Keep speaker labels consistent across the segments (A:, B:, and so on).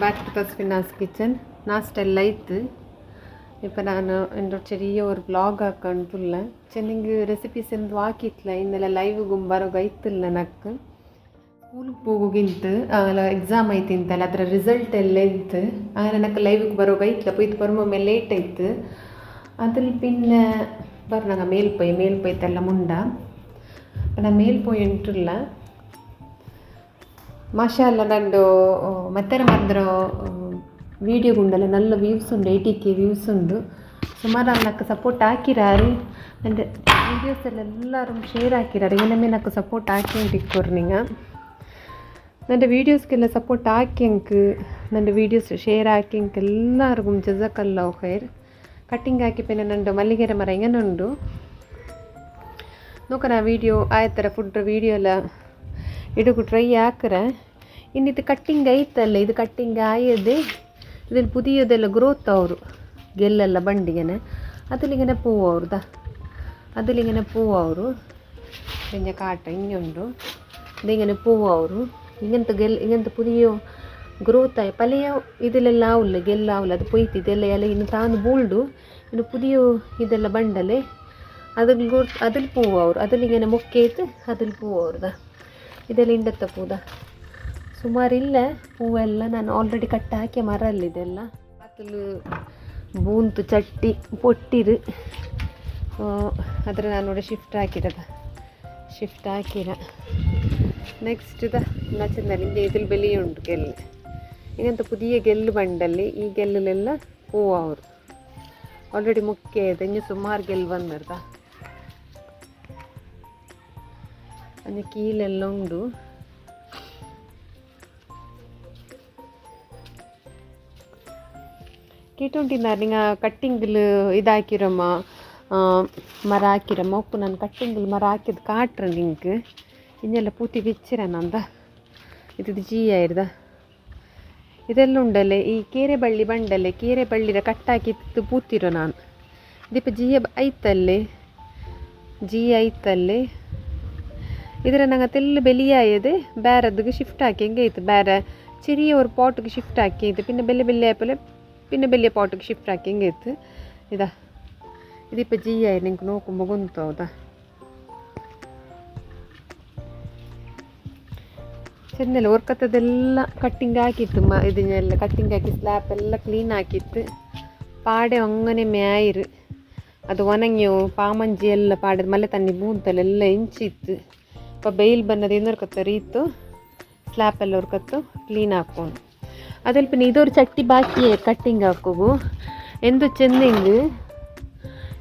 A: Back to Tasfina's kitchen ഞാൻ സ്റ്റെല്ലൈത്ത് ഇപ്പോൾ ഞാൻ എൻ്റെ ചെറിയ ഒരു വ്ളോഗ് ആക്കണ്ടുള്ള ചെന്നിങ്ക് റെസിപ്പീസ് എന്ത് ആക്കിയിട്ടില്ല ഇന്നലെ ലൈവ് ಗುಂಬಾರೋಗ ಐತಿಲ್ಲ ನಕ್ಕು ಸ್ಕೂಲ್ಗೆ ಹೋಗೋಗಿಂತು ಆಮೇಲೆ ಎಕ್ಸಾಮ್ ಐತಿ ಅಂತಲ್ಲ ಅದರ ರಿಸಲ್ಟ್ ಎಲ್ಲ ಇತ್ತು ಆಮೇಲೆ ನಕ್ಕೆ ಲೈವ್ಗೆ ಬರೋಗ ಐತಿಲ್ಲ ಪೊಯ್ತು ಬರೋಮೊಮ್ಮೆ ಲೇಟ್ ಆಯ್ತು அதில் பின்ன பாரு நாங்கள் மேல் போய் மேல் போய் தெல்ல முண்டா இப்போ நான் மேல் போய் என்றில்ல మాషాల్లా దండు మెత్తర మధ్యలో వీడియో ఉండలే నల్ల వ్యూస్ ఉండు ಏಯ್ಟಿ ಕೆ ವ್ಯೂಸ್ ಉಂಡು ಸುಮಾರು ಅವ್ರು నాకు ಸಪೋರ್ಟ್ ಹಾಕಿರಾರು ಅಂದರೆ ವೀಡಿಯೋಸಲ್ಲಿ ಎಲ್ಲರೂ ಶೇರ್ ಹಾಕಿರಾರು ಏನಮ್ಮೆ నాకు ಸಪೋರ್ಟ್ ಹಾಕಿ ಅಂತ ಇಕ್ಕೋರು ನಿಂಗ ನನ್ನ ವೀಡಿಯೋಸ್ಗೆಲ್ಲ ಸಪೋರ್ಟ್ ಹಾಕಿಂಕ್ ನನ್ನ ವೀಡಿಯೋಸ್ ಶೇರ್ ಹಾಕಿಂಕ್ ಎಲ್ಲರಿಗೂ ಜಜಕಲ್ಲ ಖೈರ್ ಕಟ್ಟಿಂಗ್ ಹಾಕಿ ಪೆನ್ನ ನಂಡು ಮಲ್ಲಿಗೆರೆ ಮರ ಇಂಗನುಂಡು ನೋಕ ನಾ ವೀಡಿಯೋ ಆಯ್ತರ ಫುಡ್ ವೀಡಿಯೋ ಎಲ್ಲ ಇಡು ಟ್ರೈ ಹಾಕ್ರ. ಇನ್ನಿದು ಕಟ್ಟಿಂಗ್ ಐತಲ್ಲ, ಇದು ಕಟ್ಟಿಂಗ್ ಆಯದೆ ಇದನ್ನ ಪುದಿಯೋದೆಲ್ಲ ಗ್ರೋತ್ ಅವರು, ಗೆಲ್ಲೆಲ್ಲ ಬಂಡಿಗೆನೆ. ಅದಲ್ಲಿಗೆನೆ ಪೂ ಅವ್ರದ? ಅದಲ್ಲಿಗೆನೆ ಪೂ ಅವರು ಇಂಜ ಕಾಟ ಹಿಂಗೆ ಉಂಟು ಅದಿಗೆನೆ ಪೂ ಅವರು ಈಗಂತ ಗೆಲ್ ಈಗಂತ ಪುದಿಯೋ ಗ್ರೋತ್ ಆಯ್, ಪಲೆಯ ಇದೆಲ್ಲ ಆವಲ್ಲ ಗೆಲ್ಲ ಆವಲ್ಲ ಅದು ಪೊಯ್ತಿ, ಇದೆಲ್ಲ ಎಲೆ ಇನ್ನು ತಾನು ಬೋಲ್ಡು ಇನ್ನು ಪುದಿಯೋ ಇದೆಲ್ಲ ಬಂಡಲೆ ಅದನ್ನು ಗೋ ಅದಲ್ಲಿ ಪೂ ಅವರು ಅದಲ್ಲಿಗೆನೆ ಮುಖ್ಯ ಐತೆ ಅದಲ್ಲಿ ಪೂ ಅವ್ರದ? ಇದೆಲ್ಲ ಹಿಂಡತ್ತ ಪೂದ. ಸುಮಾರಿಲ್ಲ ಹೂವೆಲ್ಲ ನಾನು ಆಲ್ರೆಡಿ ಕಟ್ಟ ಹಾಕಿ ಮರ ಅಲ್ಲಿದೆಲ್ಲ ಬೂಂತು ಚಟ್ಟಿ ಪೊಟ್ಟಿರು. ಅದರ ನಾನು ನೋಡಿ ಶಿಫ್ಟ್ ಹಾಕಿರದ. ಶಿಫ್ಟ್ ಹಾಕಿರ. ನೆಕ್ಸ್ಟ್ದ ನಿಮಗೆ ಇದ್ರ ಬೆಲೆ ಉಂಟು ಗೆಲ್ಲು. ಈಗಂತ ಪುದಿಯ ಗೆಲ್ಲು ಬಂಡಲ್ಲಿ, ಈ ಗೆಲ್ಲಲೆಲ್ಲ ಹೂವು ಅವರು. ಆಲ್ರೆಡಿ ಮುಖ್ಯ ಇದೆ, ಇನ್ನು ಸುಮಾರು ಗೆಲ್ಲು ಬಂದಿರ್ತಾ ಅಂದರೆ ಕೀಲೆಲ್ಲ ಉಂಡು. ಕೀಟುಂಟಿ ನಿಂಗ ಕಟ್ಟಿಂಗ್ಲು ಇದು ಹಾಕಿರಮ್ಮ ಮರ ಹಾಕಿರಮ್ಮ. ಒಪ್ಪು ನಾನು ಕಟ್ಟಿಂಗ್ಲು ಮರ ಹಾಕಿದ ಕಾಟ್ರೆ ನಿಂಕ್ ಇನ್ನೆಲ್ಲ ಪೂತಿ ಬಿಚ್ಚಿರ ನಂದ. ಇದು ಜೀ ಇರ್ದ. ಇದೆಲ್ಲ ಉಂಡಲೆ, ಈ ಕೇರೆ ಬಳ್ಳಿ ಬಂಡಲೆ ಕೇರೆ ಬಳ್ಳಿರ ಕಟ್ಟಾಕಿತ್ತು ಪೂತಿರೋ ನಾನು. ದೀಪ ಜೀಯ ಐತಲ್ಲೇ? ಜೀ ಐತಲ್ಲಿ? ಇದರ ನಂಗೆ ತೆಲ್ಲ ಬೆಲಿಯಾಯದೆ ಬೇರೆದಿಗೆ ಶಿಫ್ಟ್ ಹಾಕಿ ಹೆಂಗೆ ಐತೆ ಬೇರೆ ചെറിയ ഒരു പോട്ടിക്ക് ഷിഫ്റ്റ് ആക്കിയിട്ട് പിന്നെ വലിയ വലിയ പോലെ പിന്നെ വലിയ പോട്ടിക്ക് ഷിഫ്റ്റ് ആക്കി ಹೆಂಗೆ ಇತ್ತು ഇതാ ഇതിപ്പോൾ ജിയായി നിങ്ങൾക്ക് നോക്കുമ്പോൾ ഗൊന്തോതാ ಚೆಂದಲ್ಲ ಒರ್ಕತ್ತದೆಲ್ಲ ಕಟ್ಟಿಂಗ್ ಹಾಕಿತ್ತು ಮ ಇದನ್ನೆಲ್ಲ ಕಟ್ಟಿಂಗ್ ಹಾಕಿ ಸ್ಲ್ಯಾಪ್ ಎಲ್ಲ ಕ್ಲೀನ್ ಹಾಕಿತ್ತು ಪಾಡೆ ಅಂಗನೆ ಮ್ಯಾಯಿರು ಅದು ಒಣಗ್ಯವು ಪಾಮಂಜಿ ಎಲ್ಲ ಪಾಡೆ ಮಲೆ ತಣ್ಣಿ ಬೂಂತಲೆಲ್ಲ ಹೆಂಚಿತ್ತು ಇಪ್ಪ ಬೈಲ್ ಬನ್ನದು ಏನೊರ್ಕತ್ತ ರೀತು ಸ್ಲ್ಯಾಪ್ ಎಲ್ಲ ಉರ್ಕತ್ತು ಕ್ಲೀನ್ ಹಾಕೊಂಡು ಅದಲ್ಪ ಇದೊರು ಚಟ್ಟಿ ಬಾಕಿ ಕಟ್ಟಿಂಗ್ ಹಾಕೋವು ಎಂದು ಚೆಂದಿಂಗ್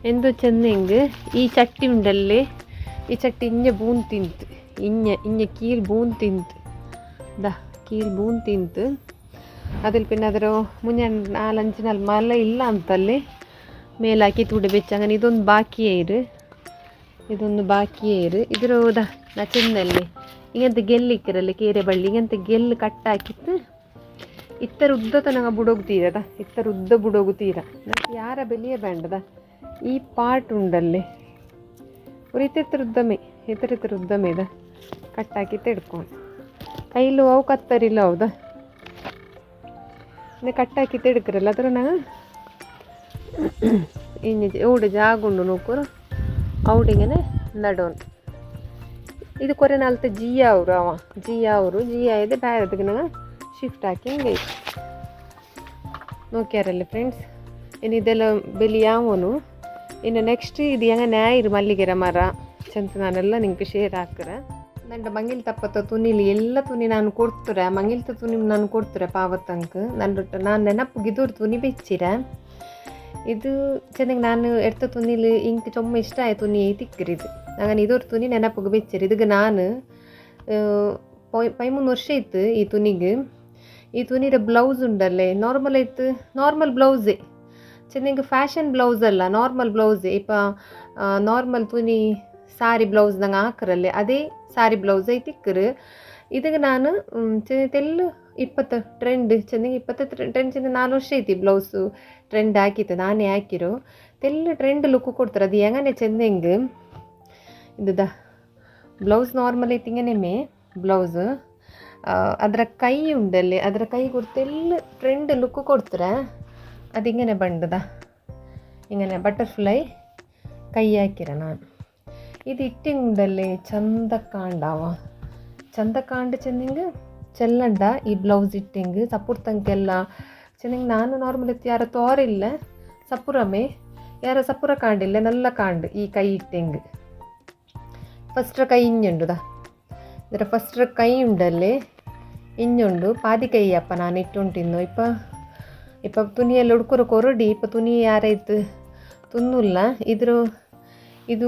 A: ಎಂದು ಚೆಂದಿಂಗ್ ಈ ಚಟ್ಟಿ ಉಂಡಲ್ಲಿ ಈ ಚಟ್ಟಿ ಇಂಜ ಬೂನ್ ತಿಂತು ಇಂಜ ಇಂಜ ಕೀಲ್ ಬೂನ್ ತಿಂತು ദാ കീൽ ബൂൺ തിന്ത് അതിൽ പിന്നെ അതൊരു മുന്നേ നാലഞ്ച് നാല് മല ಇಲ್ಲ ಅಂತಲ್ಲಿ ಮೇಲಾಕಿ ತುಡಿ ಬೆಚ್ಚ അങ്ങനെ ಇದೊಂದು ಬಾಕಿಯೇ ಇರು ಇದೊಂದು ಬಾಕಿಯೇ ಇರು ಇದ್ರ ಹೋದ ನಚಂದಲ್ಲಿ ಹಿಂಗಂತ ಗೆಲ್ಲಿಕ್ಕಿರಲ್ಲ ಕೇರೆ ಬಳ್ಳಿ ಹಿಂಗಂತ ಗೆಲ್ಲು ಕಟ್ಟಾಕಿತ್ತು ಇತ್ತರ ಉದ್ದ ತನಕ ಬುಡೋಗ್ತೀರದ ಇತ್ತರ ಉದ್ದ ಬುಡೋಗುತ್ತೀರ ನನಗೆ ಯಾರ ಬೆಲೆಯೇ ಬೇಂಡದ ಈ ಪಾರ್ಟ್ ಉಂಡಲ್ಲಿ ഒരു ഇത്ര ഉദ്ദമേ ഇത്ര ഇത്ര ഉദ്ദമേ ഇതാ കട്ടാക്കി തെടുക്കണം ಕೈಲು ಅವು ಕತ್ತರಿಲ್ಲ ಹೌದಾ ಇನ್ನು ಕಟ್ಟಾಕಿ ತೆಡ್ಕರಲ್ಲ ಅದ್ರ ನಾ ಇನ್ನು ಎವಡು ಜಾಗುಂಡು ನೋಕರು ಅವಡಿಗೆನೆ ನಡೋನ್ ಇದು ಕೊರೆ ನಾಲ್ತ ಜಿಯಾ ಅವರು ಅವ. ಜಿಯಾ ಅವರು, ಜಿಯಾ ಇದೆ ಬೇರೆದಕ್ಕೆ ನಂಗೆ ಶಿಫ್ಟ್ ಹಾಕಿ ಹಿಂಗೆ ನೋಕ್ಯಾರಲ್ಲ ಫ್ರೆಂಡ್ಸ್ ಇನ್ನು ಇದೆಲ್ಲ ಬೆಲಿ ಯಾವನು? ಇನ್ನು ನೆಕ್ಸ್ಟ್ ಇದು ಹೆಂಗೆ ನ್ಯಾಯಿರು ಮಲ್ಲಿಗೆರ ಮರ? ಚಂತ ನಾನೆಲ್ಲ ನಿಂಗೆ ಶೇರ್ ಹಾಕ್ರೆ. ನಂಡ ಮಂಗಿಲ್ ತಪ್ಪತ್ತ ತುನಿಲಿ, ಎಲ್ಲ ತುನಿ ನಾನು ಕೊಡ್ತಾರೆ. ಮಂಗಿಲ್ತ ತುನಿ ನಾನು ಕೊಡ್ತಾರೆ ಪಾವತ್ತಂಕ. ನನ್ನ ನಾನು ನೆನಪು ನೆನಪುಗಿದೋರು ತುನಿ ಬೆಚ್ಚಿರ. ಇದು ಚೆನ್ನಾಗಿ ನಾನು ಎಡ್ತ ತುನಿಲಿ ಇಂಕ್ ಚೊಮ್ಮ ಇಷ್ಟ ಆಯ್ತು ತುನಿ ತಿಕ್ಕಿರಿ ಇದು ನಾನು ಇದೊರ್ ತುನಿ ನೆನಪಿಗೆ ಬೆಚ್ಚಿರಿ ಇದಕ್ಕೆ ನಾನು ಪೈಮೂನು ವರ್ಷ ಇತ್ತು ಈ ತುನಿಗೆ ಈ ತುನಿದ ಬ್ಲೌಸ್ ಉಂಡಲ್ಲೇ ನಾರ್ಮಲ್ ಆಯ್ತು ನಾರ್ಮಲ್ ಬ್ಲೌಸೇ ಚೆನ್ನಾಗಿ ಫ್ಯಾಷನ್ ಬ್ಲೌಸ್ ಅಲ್ಲ ನಾರ್ಮಲ್ ಬ್ಲೌಸೇ ಇಪ್ಪ ನಾರ್ಮಲ್ ತುನಿ ಸಾರಿ ಬ್ಲೌಸ್ ನಂಗೆ ಹಾಕರಲ್ಲೇ ಅದೇ ಸಾರಿ ಬ್ಲೌಸ್ ಐತಿಕ್ಕರು ಇದಕ್ಕೆ ನಾನು ತೆಲ್ಲು ಇಪ್ಪತ್ತು ಟ್ರೆಂಡ್ ಚೆನ್ನಾಗಿ ಇಪ್ಪತ್ತು ಟ್ರೆಂಡ್ ಚೆಂದ ನಾಲ್ಕು ವರ್ಷ ಐತಿ ಬ್ಲೌಸು ಟ್ರೆಂಡ್ ಹಾಕಿತ್ತು ನಾನೇ ಹಾಕಿರೋ. ತೆಲ್ಲು ಟ್ರೆಂಡ್ ಲುಕ್ ಕೊಡ್ತಾರೆ, ಅದು ಹೆಂಗನೆ ಚೆಂದ ಹೆಂಗೆ? ಇದುದ ಬ್ಲೌಸ್ ನಾರ್ಮಲ್ ಐತಿ ಹಿಂಗನೆ ಮೇ ಬ್ಲೌಸ್ ಅದರ ಕೈ ಉಂಡಲ್ಲಿ, ಅದರ ಕೈ ಕೊಡ್ತೆಲ್ಲ ಟ್ರೆಂಡ್ ಲುಕ್ ಕೊಡ್ತಾರೆ. ಅದು ಹಿಂಗನೆ ಬಂಡದ ಹಿಂಗನೆ ಬಟರ್ಫ್ಲೈ ಕೈ ಹಾಕಿರ ನಾನು. ಇದು ಇಟ್ಟಿಂಗ್ ಉಂಡಲ್ಲಿ ಚಂದ ಕಾಂಡವ. ಚಂದ ಕಾಂಡು ಚೆನ್ನಿಂಗ್ ಚೆಲ್ಲಂಡ ಈ ಬ್ಲೌಸ್ ಇಟ್ಟಿಂಗ್, ಸಪುರ್ ತಂಕೆಲ್ಲ ಚೆಂದಿಂಗ್ ನಾನು ನಾರ್ಮಲ್ ಇತ್ತು, ಯಾರ ತೋರಿಲ್ಲ ಸಪುರಮೆ, ಯಾರ ಸಪುರ ಕಾಂಡಿಲ್ಲ ನಲ್ಲ ಕಾಂಡ್, ಈ ಕೈ ಇಟ್ಟಿಂಗ್. ಫಸ್ಟ್ ಕೈ ಇಂಜುಂಡುದ ಇದರ ಫಸ್ಟ್ರ ಕೈ ಉಂಡಲ್ಲಿ ಇಂಜುಂಡು ಪಾದಿ ಕೈ ಅಪ್ಪ ನಾನು ಇಟ್ಟುಂಟಿನ್ನು ಇಪ್ಪ ಇಪ್ಪ ತುನಿಯಲ್ಲಿ ಉಡ್ಕೊರ ಕೊರಡಿ, ಇಪ್ಪ ತುನಿ ಯಾರೈತು ತುನ್ನುಲ್ಲ, ಇದ್ರ, ಇದು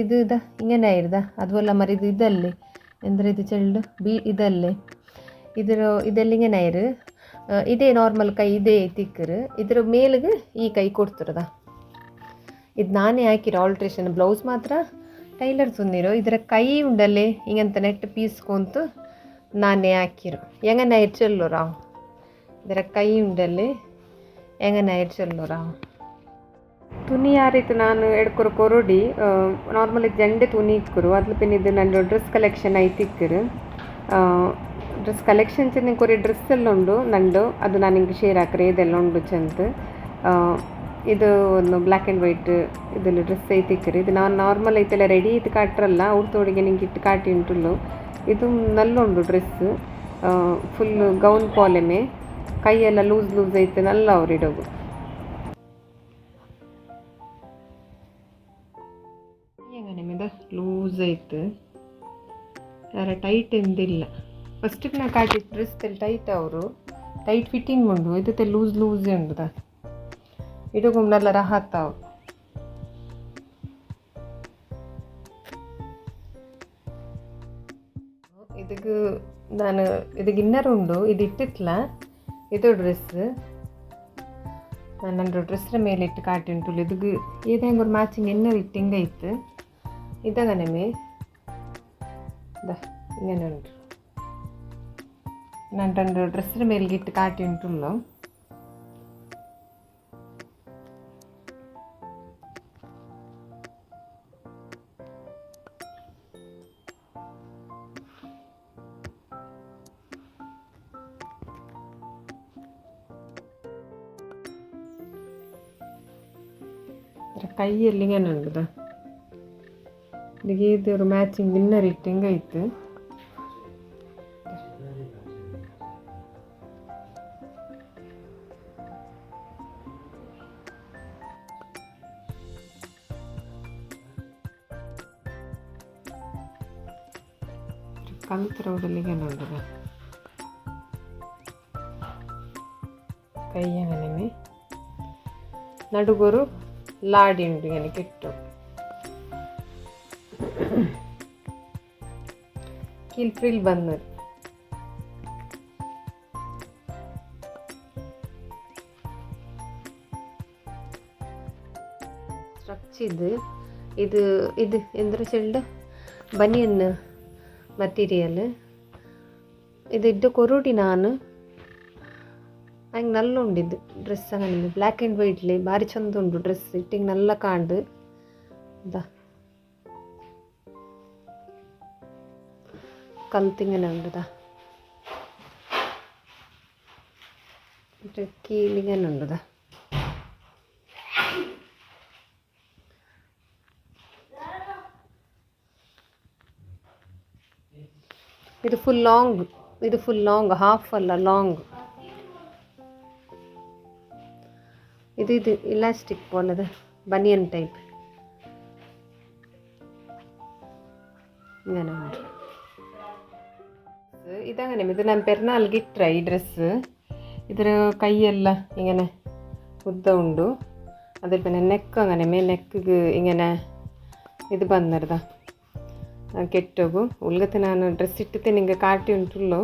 A: ಇದು ಇದ ಇಂಗನೇ ಇರ್ದ, ಅದುವಲ್ಲ ಮರಿ ಇದು ಇದಲ್ಲಿ. ಅಂದರೆ ಇದು ಚೆಲ್ಡು ಬಿ ಇದಲ್ಲೇ. ಇದರ ಇದೆಲ್ಲ ಹಿಂಗನೆ ಇರು ಆ, ಇದೇ ನಾರ್ಮಲ್ ಕೈ ಇದೇ ತಿಕ್ಕರು ಇದ್ರ ಮೇಲಿಗೆ ಈ ಕೈ ಕೊಡ್ತಿರದ. ಇದು ನಾನೇ ಹಾಕಿರೋ ಆಲ್ಟ್ರೇಷನ್ ಬ್ಲೌಸ್ ಮಾತ್ರ ಟೈಲರ್ ಸುಂದಿರೋ ಇದರ ಕೈ ಉಂಡಲ್ಲೇ ಹಿಂಗಂತ ನೆಟ್ ಪೀಸ್ಕೊಂತು ನಾನೇ ಹಾಕಿರೋ. ಹೆಂಗ ನೈಟ್ ಚೆಲ್ಲೋ ಇದರ ಕೈ ಉಂಡಲ್ಲೇ ಹೆಂಗ ರಾವ್ ತುನಿ ಯಾರಿತ್ತು ನಾನು ಎಡ್ಕೊರು ಕೊರುಡಿ ನಾರ್ಮಲಿ ಜಂಡೆ ತುನಿ ಇಕ್ಕರು ಅದ್ಲ ಪಿನ್ ಇದು ನಂದು ಡ್ರೆಸ್ ಕಲೆಕ್ಷನ್ ಐತಿ ಡ್ರೆಸ್ ಕಲೆಕ್ಷನ್ ಚೆಂದ ಕೊರಿ ಡ್ರೆಸ್ ಎಲ್ಲ ಉಂಡು, ನಂದು. ಅದು ನಾನು ನಿಂಗೆ ಶೇರ್ ಹಾಕ್ರೆ ಇದೆಲ್ಲ ಉಂಡು ಚಂದ. ಇದು ಒಂದು ಬ್ಲ್ಯಾಕ್ ಆ್ಯಂಡ್ ವೈಟ್ ಇದೆಲ್ಲ ಡ್ರೆಸ್ ಐತಿ ಇದು ನಾನು ನಾರ್ಮಲ್ ಐತೆಲ್ಲ ರೆಡಿ ಇದು ಕಾಟ್ರಲ್ಲ, ಅವ್ರ ತೋಡಿಗೆ ನಿಂಗೆ ಇಟ್ಟು ಕಾಟಿ ಉಂಟುಲ್ಲು. ಇದು ನಲ್ಲುಂಡು ಡ್ರೆಸ್ ಫುಲ್ ಗೌನ್ ಪಾಲೆಮೆ ಕೈಯೆಲ್ಲ ಲೂಸ್ ಲೂಸ್ ಐತೆ, ನಲ್ಲ ಅವ್ರು ಇಡೋದು ಹೆಂಗ ನಿಮ್ಮದು ಲೂಸ್ ಐತೆ ಯಾರ ಟೈಟ್ ಎಂದಿಲ್ಲ ಫಸ್ಟಿಗೆ ನಾ ಕಾಟಿ ಡ್ರೆಸ್ ಟೈಟ್ ಅವರು ಟೈಟ್ ಫಿಟ್ಟಿಂಗ್ ಉಂಡು ಇದತ್ತೆ ಲೂಸ್ ಲೂಸ್ ಉಂಡುದ ಇಡಗುಮ್ನೆಲ್ಲ ರಹತ್ತಾವು ಇದಕ್ಕೆ ನಾನು ಇದಕ್ಕೆ ಇನ್ನರ್ ಉಂಡು ಇದು ಇಟ್ಟಿತ್ಲ ಇದು ಡ್ರೆಸ್ ನನ್ನ ಡ್ರೆಸ್ರ ಮೇಲೆ ಇಟ್ಟು ಕಾಟಿ ಉಂಟು ಇದಕ್ಕೆ ಇದು ಹೆಂಗೆ ಮ್ಯಾಚಿಂಗ್ ಇನ್ನರ್ ಇಟ್ಟು ഇതങ്ങനെ മേ. ഇതാ ഇങ്ങനെ ഉണ്ട് ഞാൻ ഡ്രസ്സിന് മേലിട്ട് കാട്ടിയിട്ടുള്ളൂ. കൈ എല്ലിങ്ങനെ ഉണ്ട് இதுக்கு இது ஒரு மேட்சிங் இன்னர் இட்டிங்க ಇತ್ತು ಕಲ್ತ್ರ ಉಡಲಿಗೆ ನೋಡಿದ. ಕೈಯ ನೆನೆ ನಡುಗೊರು ಲಾಡಿ ಉಂಡು ಕೆಟ್ಟು ಕೀಲ್ ಫ್ರಿಲ್ ಬಂದರು ಸ್ಟ್ರಚ್ ಇದು ಇದು ಇದು ಎಂದ್ರೆ ಚೆಲ್ಡ ಬನಿಯನ್ ಮಟೀರಿಯಲ್ ಇದು ಇಡ್ಡು ಕೊರುಡಿ ನಾನು ಹಂಗೆ ನಲ್ಲ ಉಂಡಿದ್ದು ಡ್ರೆಸ್ ಹಂಗೆ ಬ್ಲ್ಯಾಕ್ ಆ್ಯಂಡ್ ವೈಟ್ಲಿ ಭಾರಿ ಚಂದ ಉಂಡು ಡ್ರೆಸ್ ಇಟ್ಟಿಂಗ್ ನಲ್ಲ ಕಾಂಡು ದ കന്തിങ്ങനെ ഉണ്ട് ഇതാ മറ്റേ കീലിങ്ങനെ ഉണ്ട് ഇതാ ಇದು ಫುಲ್ ಲಾಂಗ್ ಇದು ಫುಲ್ ಲಾಂಗ್ ಹಾಫ್ ಅಲ್ಲ ಲಾಂಗ್ ಇದು ಇದು ಇಲಾಸ್ಟಿಕ್ ಪೋಲದ ಬನಿಯನ್ ಟೈಪ್ ಇങ്ങനെ ಉಂಟು ಡ್ರೆಸ್ಸು ಇದಂಗನೆ ಇದು ನಾನು ಪೆರ್ನಾಲ್ಗೆ ಇಟ್ಟರೆ ಈ ಡ್ರೆಸ್ಸು ಇದರ ಕೈಯೆಲ್ಲ ഇങ്ങനെ ಉದ್ದ ಉಂಡು അതിൽ പിന്നെ നെക്ക് അങ്ങനെ മേ നെക്ക് ഇങ്ങനെ ഇത് ಬಂದಿರ್ದ ಕೆಟ್ಟೋಗು ಉಲ್ಗತ್ತೆ ನಾನು ಡ್ರೆಸ್ ಇಟ್ಟಿತ್ತೆ ನಿಂಗೆ ಕಾಟಿ ಉಂಟುಲ್ಲೋ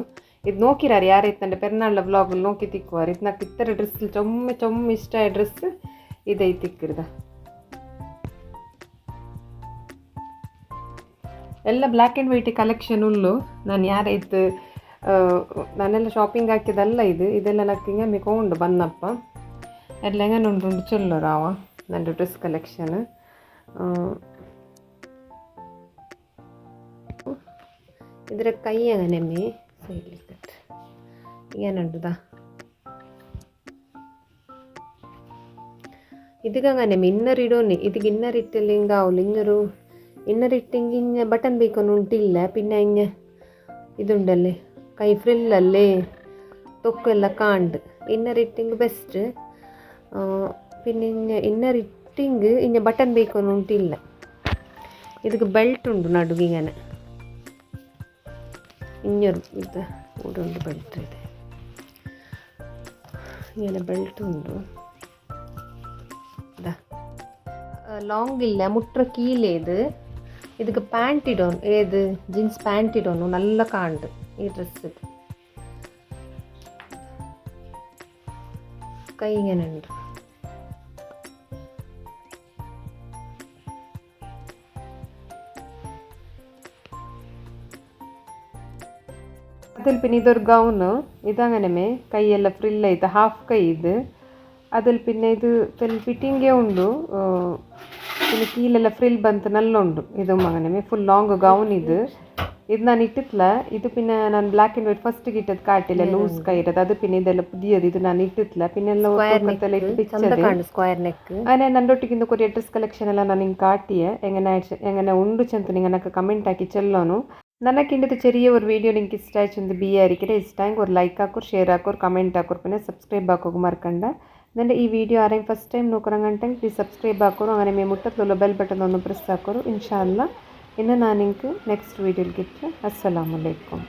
A: ಇದು ನೋಕಿರಾರು ಯಾರು ಇತ್ತಂಡೆ ಪೆರ್ನಾಳ್ಳ ಬ್ಲಾಗಲ್ಲಿ ನೋಕಿ ತಿಕ್ಕುವಾರು ಇದು ನಾಲ್ಕು ಇತ್ತರ ಡ್ರೆಸ್ ಚೊಮ್ಮೆ ಚೊಮ್ಮೆ ಇಷ್ಟ ಡ್ರೆಸ್ ಇದೈ ತಿಕ್ಕಿರ್ದ ಎಲ್ಲ ಬ್ಲ್ಯಾಕ್ ಆ್ಯಂಡ್ ವೈಟ್ ಕಲೆಕ್ಷನ್ ಉಳ್ಳು ನಾನು ಯಾರೈತು ನಾನೆಲ್ಲ ಶಾಪಿಂಗ್ ಹಾಕಿದಲ್ಲ ಇದು ಇದೆಲ್ಲ ನಕ್ಕಿಂಗ ಮಿಕೊಂಡು ಬಂದಪ್ಪ ಎಲ್ಲ ನುಂಡು ಚೊಲ್ಲು ರಾವ ನನ್ನ ಡ್ರೆಸ್ ಕಲೆಕ್ಷನ್ ಇದರ ಕೈಯಾಗ
B: ನೆಮ್ಮಿ ಸೈಡ್ಲಿಕ್ಕೆ ಏನುಂಟದ ಇದಕ್ಕಂಗ ನೆಮ್ಮಿ ಇನ್ನರ್ ಇಡೋನಿ ಇದಕ್ಕೆ ಇನ್ನರ್ ಇಟ್ಟಲ್ಲಿ ಹಿಂಗ ಅವ್ಳು ಇನ್ನರು ഇന്നറിട്ടെങ്കിൽ ഇങ്ങനെ ബട്ടൺ ബേക്കൊന്നുണ്ടില്ല പിന്നെ ഇങ്ങനെ ഇതുണ്ടല്ലേ കൈ ഫ്രില്ലല്ലേ തൊക്കെല്ലാം കാണ്ട് ഇന്നറിട്ടെങ്കിൽ ബെസ്റ്റ് പിന്നെ ഇങ്ങനെ ഇന്നറിട്ടെങ്കിൽ ഇങ്ങനെ ബട്ടൺ ബേക്കൊന്നുണ്ടില്ല ഇതൊക്കെ ബെൽറ്റ് ഉണ്ട് നടുക്ക് ഇങ്ങനെ ഇത് കൂടെ ഉണ്ട് ബെൽറ്റ് ഇത് ഇങ്ങനെ ബെൽറ്റ് ഉണ്ട് லாங் ഇല്ല முற்ற கீழே இது இதுക്ക് പാൻറ്റ് ഇടണം ഏത് ജീൻസ് പാൻറ്റ് ഇടണം നല്ല കാണുണ്ട് ഈ ഡ്രസ്സ് കൈ ഇങ്ങനെ ഉണ്ട് അതിൽ പിന്നെ ഇതൊരു ഗൗണ് ഇതങ്ങനെ കൈയെല്ലാം ഫ്രില്ലായിട്ട് ഹാഫ് കൈ ഇത് അതിൽ പിന്നെ ഇത് ഫിറ്റിംഗേ ഉണ്ടു ಇಲ್ಲಿ ಕೀಲೆಲ್ಲ ಫ್ರಿಲ್ ಬಂತು ನಲ್ಲುಂಡು ಇದು ಮಗನೇ ಫುಲ್ ಲಾಂಗ್ ಗೌನ್ ಇದು ಇದು ನಾನು ಇಟ್ಟಿತ್ತಲ ಇದು ಪಿನ್ನ ನಾನು ಬ್ಲ್ಯಾಕ್ ಆ್ಯಂಡ್ ವೈಟ್ ಫಸ್ಟಿಗೆ ಇಟ್ಟದ್ದು ಕಾಟಿಲ್ಲ ಲೂಸ್ ಕೈ ಇರೋದು ಅದು ಪಿನ್ನ ಇದೆಲ್ಲ ಪುದಿಯದು ಇದು ನಾನು ಇಟ್ಟಿತ್ತಲ ಪಿನ್ನೆಲ್ಲ ಮತ್ತೆಲ್ಲ ಇಟ್ಟು ಬಿಚ್ಚದೆ
A: ಸ್ಕ್ವೇರ್ ನೆಕ್
B: അങ്ങനെ നണ്ടൊട്ടിക്കുന്ന കുറേ ഡ്രസ് കളക്ഷൻ എല്ലാം ഞാൻ നിങ്ങൾക്ക് കാട്ടിയേ എങ്ങനെ എങ്ങനെ ഉണ്ട് ചെന്ന് നിങ്ങൾ എനിക്ക് കമൻറ്റ് ആക്കി ചെല്ലോനു ನನಗಿಂಡದು ಚೆರಿಯ ಒಂದು ವೀಡಿಯೋ ನಿಂಗೆ ಇಷ್ಟ ಆಯ್ತು ಬಿ ಆರಿಕೆರೆ ಇಷ್ಟ ಆಗಿ ಒಂದು ಲೈಕ್ ಹಾಕೋರು ಶೇರ್ ಹಾಕೋರು ಕಮೆಂಟ್ ಹಾಕೋರು ಪುನಃ ಸಬ್ಸ್ಕ್ರೈಬ್ ಹಾಕೋಗಿ ಮರ್ಕಂಡ ಅದಂಡೆ ಈ ವಿಡಿಯೋ ಯಾರಂಗೆ ಫಸ್ಟ್ ಟೈಮ್ ನೋಡ್ಕೊರಂಗಂಟೆ ಪ್ಲೀಸ್ ಸಬ್ಸ್ಕ್ರೈಬ್ ಹಾಕೋರು ಹಂಗಾರೆ ಮೇ ಮುಟ್ಟದಲ್ಲೋ ಬೆಲ್ ಬಟನ್ ಒಂದು ಪ್ರೆಸ್ ಹಾಕೋರು ಇನ್ಶಾಲ್ಲ ಇನ್ನು ನಾನು ನಿಂಗೆ ನೆಕ್ಸ್ಟ್ ವೀಡಿಯೋಲಿ ಗಿಟ್ಟರೆ ಅಸ್ಸಲಾಮಲೈಕುಮ್